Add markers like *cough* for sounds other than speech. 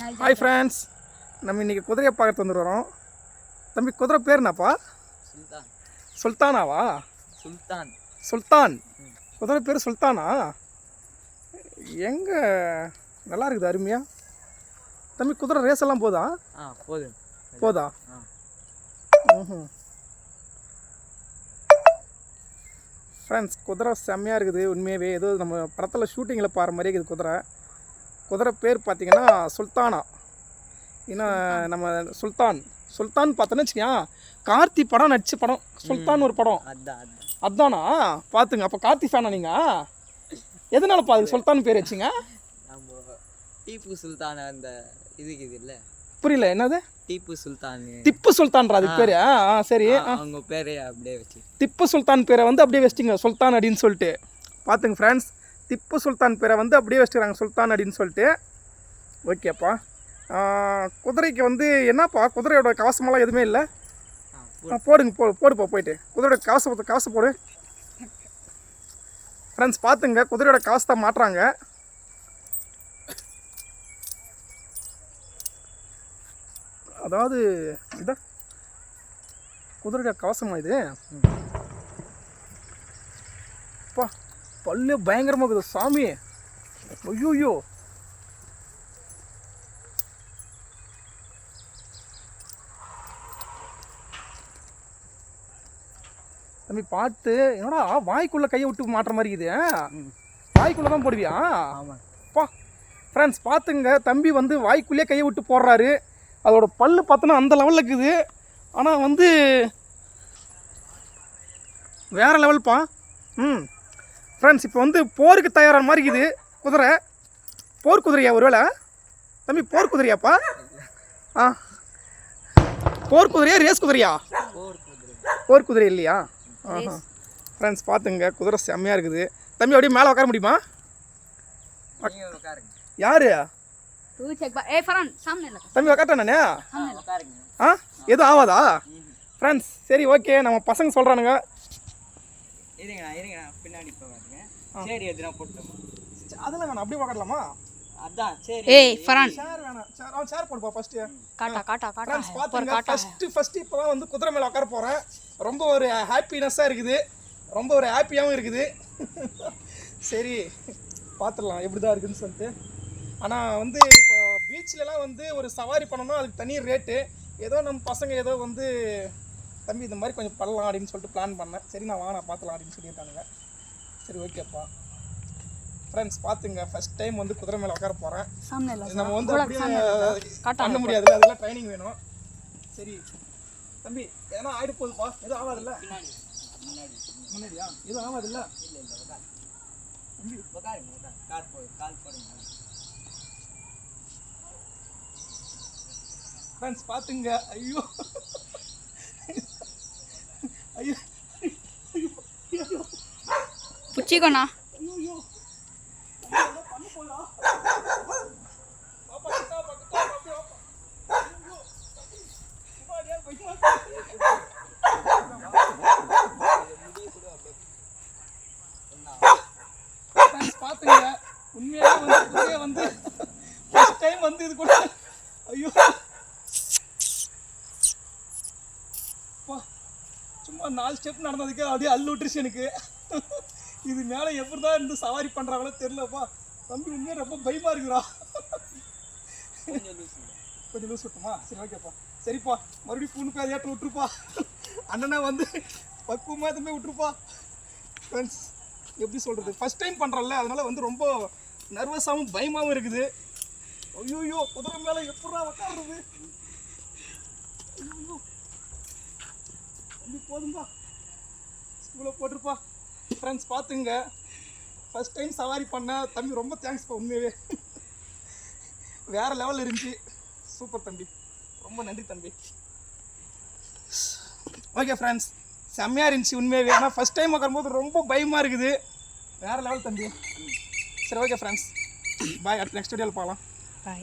Hi friends நம்ம இன்றைக்கி குதிரையை பார்க்கறது வந்துடுறோம் தம்பி குதிரை பேர் என்னப்பா? சுல்தான். சுல்தானாவா? சுல்தான். சுல்தான். குதிரை பேர் சுல்தானா? எங்கே? நல்லா இருக்குது அருமையாக தம்பி குதிரை ரேஸ் எல்லாம் போதா? ஆ போதா? ஆ. ம் ஃப்ரெண்ட்ஸ் குதிரை செம்மையாக இருக்குது. உண்மையாகவே ஏதோ நம்ம படத்தில் ஷூட்டிங்கில் பாரு மாதிரி இருக்குது குதிரை. குதிரை பேர் பார்த்தீங்கன்னா சுல்தானா. இன்னும் நம்ம சுல்தான். சுல்தான் பார்த்தோன்னு வச்சுக்கோங்க கார்த்தி படம் நடிச்ச படம். சுல்தான் ஒரு படம். அதான் பார்த்துங்க அப்போ கார்த்தி ஃபேனா நீங்கள் எதனாலப்பா அதுக்கு சுல்தான் பேர் வச்சிங்க? டீப்பு சுல்தான் அந்த இதுக்கு இது இல்லை. புரியல என்னது? டீப்பு சுல்தான். திப்பு சுல்தான்றா அதுக்கு பேர்? ஆ, சரி. அவங்க பேரே அப்படியே வச்சு. திப்பு சுல்தான் பேரை வந்து அப்படியே வச்சிட்டிங்க சுல்தான் அப்படின்னு சொல்லிட்டு. பார்த்துங்க ஃப்ரெண்ட்ஸ் திப்பு சுல்தான் பேரை வந்து அப்படியே வச்சுக்கிறாங்க சுல்தான் அப்படின்னு சொல்லிட்டு. ஓகேப்பா. குதிரைக்கு வந்து என்னப்பா குதிரையோட கவசமெல்லாம் எதுவுமே இல்லை? போடுங்க போ போடுப்பா போயிட்டு. குதிரையோட கவசம் கவசம் போடு. ஃப்ரெண்ட்ஸ் பார்த்துங்க குதிரையோட கவசத்தை மாட்டுறாங்க. அதாவது இதா? குதிரையோட கவசமா இது? அப்பா பல்லு பயங்கரமாக இருக்குது சாமி. ஐயோயோ. தம்பி பார்த்து என்னடா வாய்க்குள்ளே கையை விட்டு மாட்டுற மாதிரி இருக்குது வாய்க்குள்ளே தான் போடுவியா? அப்பா ஃப்ரெண்ட்ஸ் பார்த்துங்க. தம்பி வந்து வாய்க்குள்ளேயே கையை விட்டு போடுறாரு. அதோட பல்லு பார்த்தோன்னா அந்த லெவலில் இருக்குது. ஆனால் வந்து வேறு லெவல்ப்பா ம். ஃப்ரெண்ட்ஸ் இப்போ வந்து போருக்கு தயாரான மாதிரி இது குதிரை. போர்க்குதிரையா ஒருவேளை? தம்பி போர்க்குதிரையாப்பா ஆ. போர்க்குதிரையா ரேஸ் குதிரையா? போர்க்குதிரை இல்லையா? ஆஹா. ஃப்ரெண்ட்ஸ் பார்த்துங்க குதிரை செம்மையாக இருக்குது. தம்பி அப்படியே மேலே உட்கார முடியுமா? யாரு? தம்பி உக்காட்டானே ஆ? எதுவும் ஆவாதா? ஃப்ரெண்ட்ஸ் சரி ஓகே நம்ம பசங்க சொல்கிறானுங்க இருங்கண்ணா இருங்கண்ணா. பின்னாடி இப்போ பாருங்க சரி எதுனா போட்டுமா அதெல்லாம் வேணாம் அப்படியே பார்க்கலாமா? அதான் சரி. ஏய் வேணாம். சேர் அவன் சேர் போடுப்பா ஃபர்ஸ்ட் காட்டா காட்டா காட்டா. பாத்துங்க. ஃபர்ஸ்ட் வந்து குதிரை மேல உட்கார போறேன். ரொம்ப ஒரு ஹாப்பினஸ்ஸா இருக்குது. ரொம்ப ஒரு ஹாப்பியாகவும் இருக்குது. *laughs* சரி பார்த்துடலாம் எப்படி தான் இருக்குதுன்னு சொல்லிட்டு. ஆனால் வந்து இப்போ பீச்லலாம் வந்து ஒரு சவாரி பண்ணோம்னா அதுக்கு தனி ரேட்டு ஏதோ நம்ம பசங்க ஏதோ வந்து தம்பி இந்த மாதிரி கொஞ்சம் பண்ணலாம் அப்படின்னு சொல்லிட்டு பிளான் பண்ணேன். சரி நான் வாங்க நான் பார்த்துலாம் அப்படின்னு சொல்லியிருக்காங்க. சரி ஓகேப்பா ஃப்ரெண்ட்ஸ் பார்த்துங்க. ஃபர்ஸ்ட் டைம் வந்து குதிரை மேலே உட்கார போகிறேன் நம்ம வந்து பண்ண முடியாது அதெல்லாம் ட்ரைனிங் வேணும். சரி. தம்பி எதனா ஆயிடு போகுதுப்பா? எதுவும் ஆகாதுல்ல? முன்னாடியா? எதுவும் ஆகாதுல்ல? இல்லை இல்லை ஃப்ரெண்ட்ஸ் பார்த்துங்க. ஐயோ. ஃப்ரெண்ட்ஸ் பார்த்துங்க உண்மையாவே வந்து வந்து ஃபர்ஸ்ட் டைம் வந்து இது கூட ஐயோ அப்பா, நாலு ஸ்டெப் நடந்ததுக்கு அப்படியே அள்ளு விட்டுருச்சு எனக்கு. இது மேலே எப்படி தான் இருந்து சவாரி பண்ணுறாங்களோ தெரிலப்பா தம்பி உண்மையாக ரொம்ப பயமாக இருக்குறா கொஞ்சம் லூஸ் விட்டுமா? சரி ஓகேப்பா சரிப்பா. மறுபடியும் பூனு பேதையாட்டம் விட்டுருப்பா. அண்ணனா வந்து பக்குவமாக எதுவுமே விட்டுருப்பா. ஃப்ரெண்ட்ஸ் எப்படி சொல்கிறது ஃபஸ்ட் டைம் பண்ணுறல அதனால வந்து ரொம்ப நர்வஸாகவும் பயமாகவும் இருக்குது. ஐயோயோ குதிரை மேலே எப்படா உட்காடுறது ஐயோ. தம்பி போதும்பா. ஸ்கூலில் போட்டிருப்பா. ஃப்ரெண்ட்ஸ் பார்த்துங்க. ஃபஸ்ட் டைம் சவாரி பண்ண தம்பி ரொம்ப தேங்க்ஸ்ப்பா உண்மையாகவே வேறு லெவலில் இருந்துச்சு. சூப்பர் தம்பி. ரொம்ப நன்றி தம்பி. ஓகே ஃப்ரெண்ட்ஸ் செம்மையாக இருந்துச்சு உண்மையாகவே ஆனால் ஃபஸ்ட் டைம் உட்காரும்போது ரொம்ப பயமாக இருக்குது. வேறு லெவல் தம்பி. சரி ஓகே ஃப்ரெண்ட்ஸ் பாய் அடுத்த நெக்ஸ்ட் வீடியோவில் பார்க்கலாம் बाय